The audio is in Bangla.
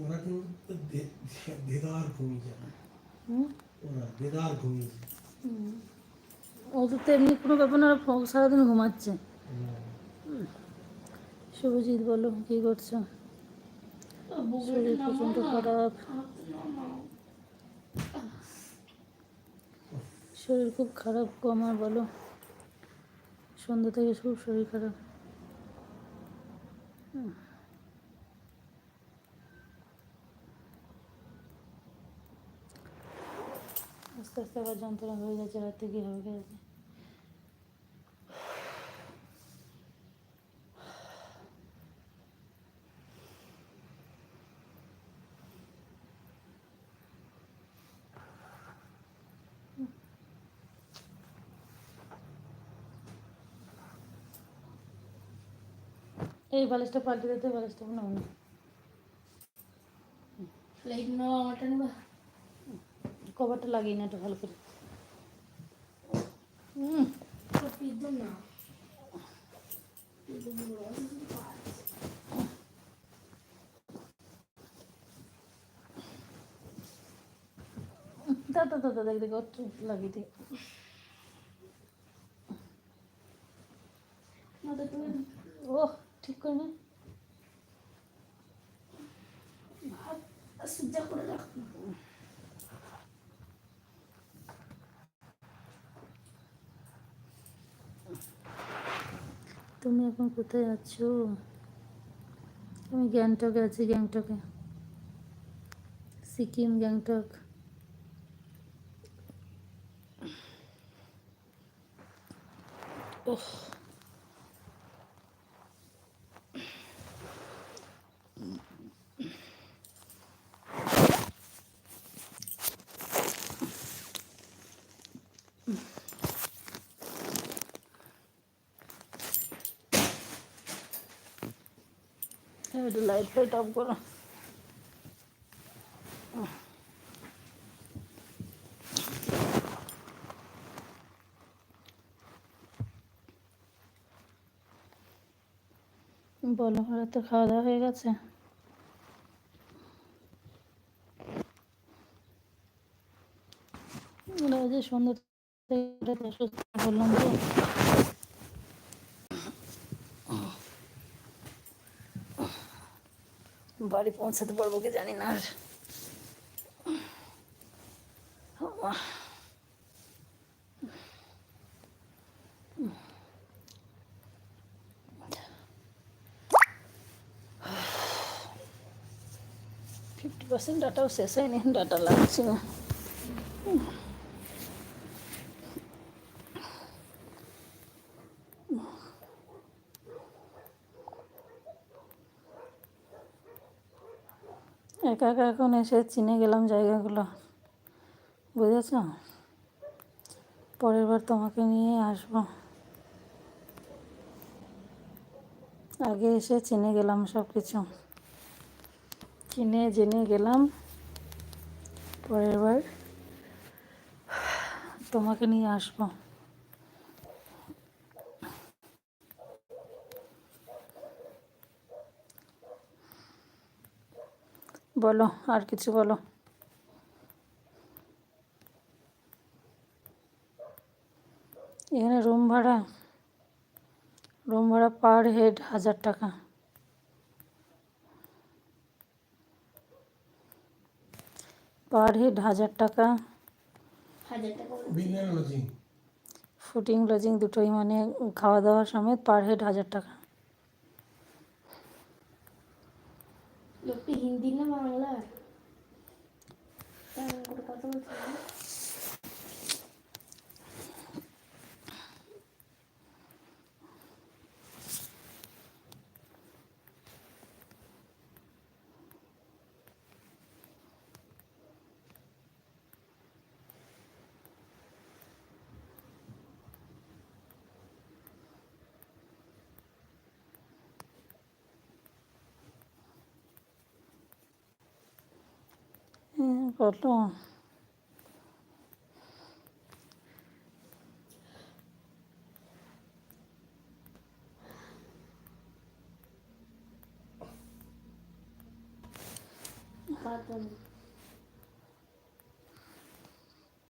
ওরা কিন্তু দেদার ঘুমিয়ে যাবে ওরা দেদার ঘুমিয়ে ওদের তো এমনি কোনো ব্যাপার না ওরা সারাদিন ঘুমাচ্ছে। শুভজিৎ বলো কি করছ? শরীর প্রচণ্ড খারাপ। শরীর খুব খারাপ গো আমার বলো। সন্ধ্যা থেকে খুব শরীর খারাপ হুম। আস্তে আবার যন্ত্রণা হয়ে যাচ্ছে রাতে কি হবে এই বালিশটা পাল্টে দিতে বালিশটা না লাইট নেওয়া আমারটা নেবা কভারটা লাগিয়ে না একটু ভালো করে। হুম না দা দা দা দা দেখ দেখ একটু লাগিয়ে দিই ও ঠিক করবে। সিদ্ধা করে রাখ। তুমি এখন কোথায় আছো? আমি গ্যাংটকে আছি গ্যাংটকে। সিকিম গ্যাংটক। ওহ একটু লাইট ফাইট অফ করো বলো রাতে খাওয়া দাওয়া হয়ে গেছে? সন্ধ্যা বললাম তো বাড়ি পৌঁছাতে পারবো কি জানি না আর আল্লাহ। ফিফটি পার্সেন্ট ডাটাও শেষ হয়নি ডাটা লাগছে না একা একা এখন এসে চিনে গেলাম জায়গাগুলো, বুঝেছ? পরের বার তোমাকে নিয়ে আসব। আগে এসে চিনে গেলাম সব কিছু চিনে জেনে গেলাম। পরের বার তোমাকে নিয়ে আসব। বলো আর কিছু বলো। এখানে রুম ভাড়া রুম ভাড়া পার হেড হাজার টাকা। পার হেড হাজার টাকা। ফুটিং লজিং দুটোই মানে খাওয়া দাওয়া সমেত পার হেড হাজার টাকা লোকটি হিন্দি না বাংলা কেমন করে কথা বলছে না? হ্যাঁ 八中